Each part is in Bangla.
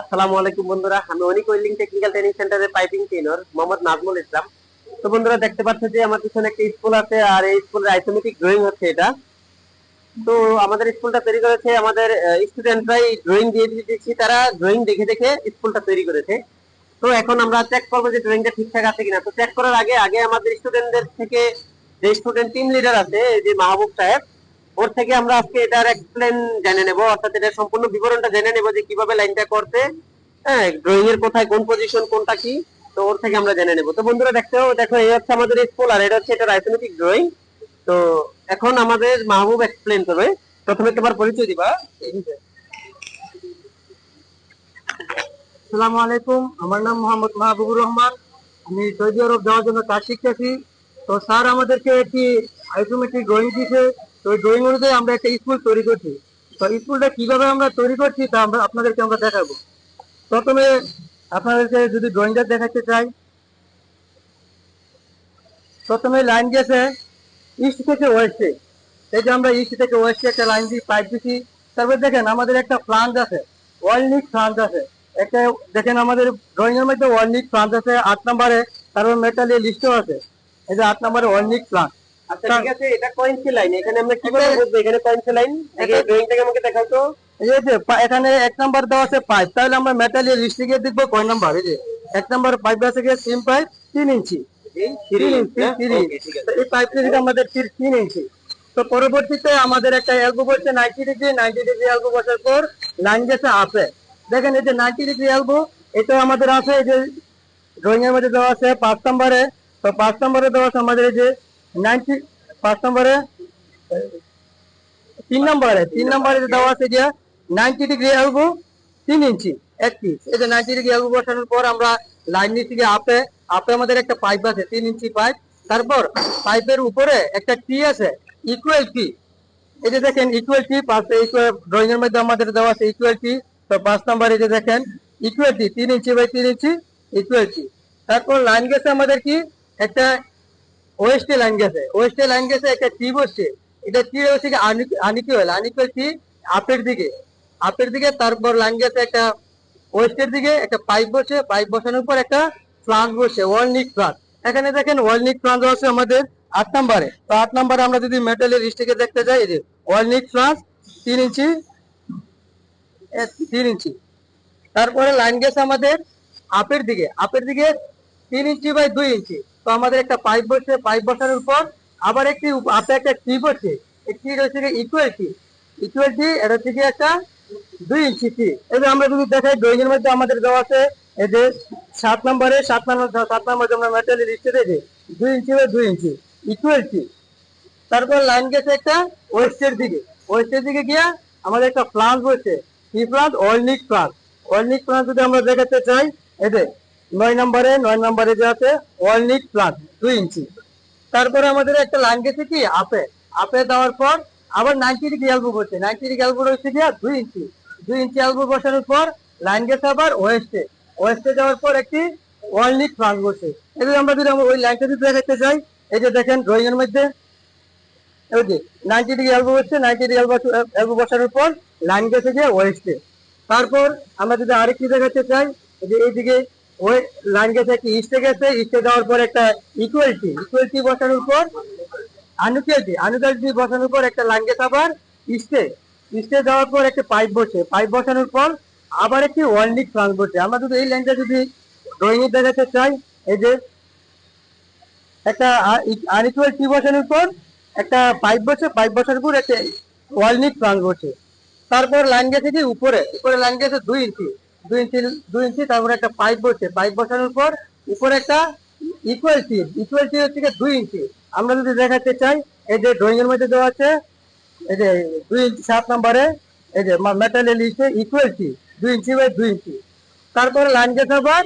আসসালামু আলাইকুম বন্ধুরা। আমি অনিক টেকনিক্যাল ট্রেনিং সেন্টারের পাইপিং মোহাম্মদ নাজমুল ইসলাম। তো বন্ধুরা, দেখতে পাচ্ছেন যে আমার পিছনে একটা স্কুল আছে আর এই স্কুলের আইসোমেটিক ড্রয়িং হচ্ছে এটা। তো আমাদের স্কুলটা তৈরি করেছে আমাদের স্টুডেন্টরাই ড্রয়িং দিয়ে দিয়েছি। তারা ড্রয়িং দেখে দেখে স্কুলটা তৈরি করেছে। তো এখন আমরা চেক করব যে ড্রয়িংটা ঠিকঠাক আছে কিনা। তো চেক করার আগে আগে আমাদের স্টুডেন্টদের থেকে যে স্টুডেন্ট টিম লিডার আছে যে মাহবুব সাহেব ওর থেকে আমরা আজকে এটার এক্সপ্লেন জেনে নেব, অর্থাৎ এটার সম্পূর্ণ বিবরণটা জেনে নেব যে কীভাবে লাইনটা করতে হ্যাঁ ড্রয়িং এর কোথায়, কোন পজিশন কোনটা কি, তো ওর থেকে আমরা জেনে নেব। তো বন্ধুরা, দেখতে দেখো, এই হচ্ছে আমাদের স্কুল আর এটা হচ্ছে এটা রাইসোমেটিক ড্রয়িং তো এখন আমাদের মাহবুব এক্সপ্লেন করবে। প্রথমে তোমার পরিচয় দিবা। আসসালামু আলাইকুম, আমার নাম মোহাম্মদ মাহবুবুর রহমান। আমি সৌদি আরব যাওয়ার জন্য কাজ শিখতেছি। তো স্যার আমাদেরকে একটি আইসোমেট্রিক ড্রয়িং দিয়েছে। তো ওই ড্রয়িং অনুযায়ী আমরা একটা স্কুল তৈরি করছি। তো স্কুলটা কীভাবে আমরা তৈরি করছি তা আমরা আপনাদেরকে আমরা দেখাবো। প্রথমে আপনাদেরকে যদি ড্রয়িংটা দেখাতে চাই। প্রথমে লাইন গেছে ইস্ট থেকে ওয়েস্টে এই যে আমরা ইস্ট থেকে ওয়েস্টে একটা লাইন দিই পাইপ দিচ্ছি তারপর দেখেন আমাদের একটা ফ্লান্স আছে ওয়ালনিক ফ্লান্স আছে। একটা দেখেন আমাদের ড্রয়িং এর মধ্যে ওয়ালনিক ফ্লান্স আছে, আট নম্বরে। তারপর মেটালের লিস্টও আছে। এই যে আট নম্বরে ওয়ালনিক ফ্লান্স আচ্ছা ঠিক আছে এটা কয়েন্সি লাইন এখানে আমরা কীভাবে বুঝব? এখানে কয়েন্সি লাইন ড্রয়িংটাকে আমাকে দেখাও তো। এই যে এখানে এক নাম্বার দেওয়া আছে পাইপ তাহলে আমরা মেটালের লিস্টে দেখব কয় নাম্বার এই যে এক নাম্বার পাইপ আছে গিয়ে সিম পাইপ তিন ইঞ্চি। এই তিন three ইঞ্চি না? তিন Okay, ইঞ্চি। ঠিক আছে। তো এই পাইপটা থেকে আমাদের তিন- তিন ইঞ্চি। তো পরবর্তীতে আমাদের একটা এলবো বসছে ninety degree ninety degree elbow বসার পর লাইন গেছে আপে দেখেন এই যে নাইনটি ডিগ্রি এলবো এটা আমাদের আছে। এই যে ড্রয়িং এর মধ্যে দেওয়া আছে পাঁচ নম্বরে তো পাঁচ নম্বরে দেওয়া আছে আমাদের এই যে নাইনটি পাঁচ নম্বরে, তিন নম্বরে তিন নম্বরে দেওয়া আছে যে নাইনটি ডিগ্রি এলবো তিন ইঞ্চি, এক পিস। এই যে নাইনটি ডিগ্রি এলবো বসানোর পর আমরা লাইন নিচ্ছি গিয়ে আপে আপে আমাদের একটা পাইপ আছে, তিন ইঞ্চি পাইপ। তারপর পাইপের উপরে একটা টি আছে ইকুয়াল টি এই যে দেখেন ইকুয়াল টি পাঁচ ড্রয়িং এর মধ্যে আমাদের দেওয়া আছে ইকুয়াল টি তো পাঁচ নাম্বার যে দেখেন ইকুয়াল টি তিন ইঞ্চি বাই তিন ইঞ্চি ইকুয়াল টি তারপর লাইন গেছে আমাদের কি? একটা ওয়েস্টে লাইন গেছে। ওয়েস্টে লাইন একটা টি বসছে। এটা টি হচ্ছে কি আনিকুয়াল আনিকুয়াল টি আপের দিকে। আপের দিকে তারপর লাইন গেছে একটা ওয়েস্টের দিকে, একটা পাইপ বসে পাইপ বসানোর পর একটা প্লান্ট বসে ওয়ালনিক প্লান্ট এখানে দেখেন ওয়ালনিক প্লান্ট আছে আমাদের আট নম্বরে। তো আট নম্বরে আমরা যদি মেটালের স্টিকে দেখতে যাই যে ওয়ালনিক প্লান্ট তিন ইঞ্চি তিন ইঞ্চি। তারপরে লাইন গেছে আমাদের আপের দিকে। আপের দিকে তিন ইঞ্চি বাই দুই ইঞ্চি। তো আমাদের একটা পাইপ বসে পাইপ বসানোর পর আবার একটি উপ- আপে একটা টি বসছে এই টি হচ্ছে ইকুয়াল টি ইকুয়াল টি এটা হচ্ছে একটা দুই ইঞ্চি টি যে আমরা যদি দেখাই ড্রয়িং এর মধ্যে আমাদের দেওয়া আছে, এই যে সাত নম্বরে, সাত নম্বর, সাত নম্বরে আমরা মেটালের লিস্টে দেখি। দুই ইঞ্চি বা দুই ইঞ্চি। ইকুয়াল টি তারপর লাইন গেছে একটা ওয়েস্টের দিকে। ওয়েস্টের দিকে গিয়া আমাদের একটা প্লান্ট বসছে কি প্লান্ট অয়েলনিক প্লান্ট অয়েলনিক প্লান্ট যদি আমরা দেখাতে চাই এতে নয় নম্বরে নয় নম্বরে যে আছে অয়েলনিক প্লান্ট দুই ইঞ্চি। তারপরে আমাদের একটা লাইন গেছে কি, আপে। আপে দেওয়ার পর আবার নাইনটি ডিগ্রি এলবো বসছে নাইনটি ডিগ্রি এলবো হচ্ছে গিয়া দুই ইঞ্চি। দুই ইঞ্চি এলবো বসানোর পর লাইন গেছে আবার ওয়েস্টে ওয়েস্টে যাওয়ার পর একটি অয়েলনিক প্লান্ট বসছে এই যে আমরা যদি ওই লাইনটা যদি দেখাতে চাই এই যে দেখেন ড্রয়িং এর মধ্যে যে নাইনটি ডিগ্রি এলবো হচ্ছে নাইনটি ডিগ্রি এলবো বসানোর পর লাইন গেছে গিয়ে ওয়েস্টে তারপর আমরা যদি আরেকটি দেখাতে চাই, এই যে এইদিকে ওই লাইন গেছে একটি ইস্টে গেছে ইস্টে যাওয়ার পর একটা ইকুয়ালিটি ইকুয়ালিটি বসানোর পর আনুকিয়ালিটি আনুকিয়ালিটি বসানোর পর একটা লাইন গেছে আবার ইস্টে ইস্টে যাওয়ার পর একটা পাইপ বসে পাইপ বসানোর পর আবার একটি ওয়ার্ল্ডিক ফ্লান্স বসে। আমরা যদি এই লাইনটা যদি ড্রয়িং এ দেখাতে চাই, এই যে একটা আনইকুয়াল টি বসানোর পর একটা পাইপ বসে পাইপ বসানোর পর একটা ওয়ালনিক প্লান্ট বসে। তারপর লাইন গেছে কি, উপরে উপরে লাইন গেছে দুই ইঞ্চি দুই ইঞ্চি দুই ইঞ্চি, তারপরে একটা পাইপ বসে। পাইপ বসানোর পর উপরে একটা ইকুয়াল টি ইকুয়াল হচ্ছে গিয়ে দুই ইঞ্চি। আমরা যদি দেখাতে চাই, এই যে ড্রয়িং এর মধ্যে দেওয়া আছে, এই যে দুই ইঞ্চি, সাত নম্বরে, এই যে মেটালের লিস্টে ইকুয়াল টি দুই ইঞ্চি বাই দুই ইঞ্চি। তারপরে লাইন গেছে আবার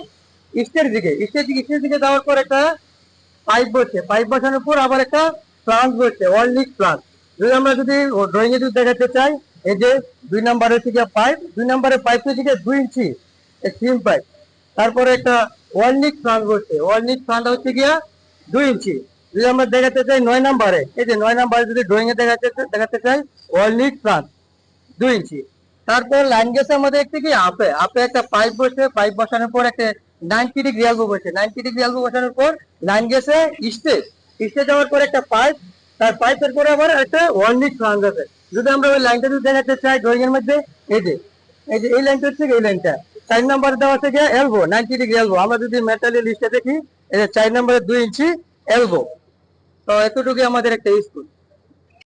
ইস্টের দিকে। ইস্টের দিকে ইস্টের দিকে যাওয়ার পর একটা পাইপ বসছে পাইপ বসানোর পর আবার একটা প্লান্ট বসছে ওয়ার্ল্ডিক প্লান্ট যদি আমরা যদি ড্রয়িং এ যদি দেখাতে চাই এই যে দুই নম্বরের থেকে পাইপ, দুই নম্বরের পাইপ থেকে দুই ইঞ্চি সিম পাইপ তারপরে একটা ওয়ার্ল্ডিক প্লান্ট বসছে ওয়ার্ল্ডিক প্লান্ট হচ্ছে গিয়া দুই ইঞ্চি। যদি আমরা দেখাতে চাই নয় নম্বরে, এই যে নয় নম্বরে যদি ড্রয়িং এ দেখাতে দেখাতে চাই ওয়ার্ল্ডিক প্লান্ট, দুই ইঞ্চি। তারপর লাইন গেছে আমাদের একটি কি আপে আপে একটা পাইপ বসে পাইপ বসানোর পর একটা নাইনটি ডিগ্রি এলবো বসে। নাইনটি ডিগ্রি এলবো বসানোর পর লাইন গেছে স্টেজ স্টেজ যাওয়ার পর একটা পাইপ তার পাইপের পরে আবার একটা ওয়ার্নিশ ফ্লাঞ্জ আছে। যদি আমরা ওই লাইনটা যদি দেখাতে চাই ড্রয়িং এর মধ্যে, এই যে এই যে, এই লাইনটা হচ্ছে এই লাইনটা। চার নাম্বার দেওয়া আছে গিয়ে এলবো নাইনটি ডিগ্রি এলবো আমরা যদি মেটালের লিস্টে দেখি, এই যে চার নাম্বারে দুই ইঞ্চি এলবো তো এতটুকুই আমাদের একটা স্কুল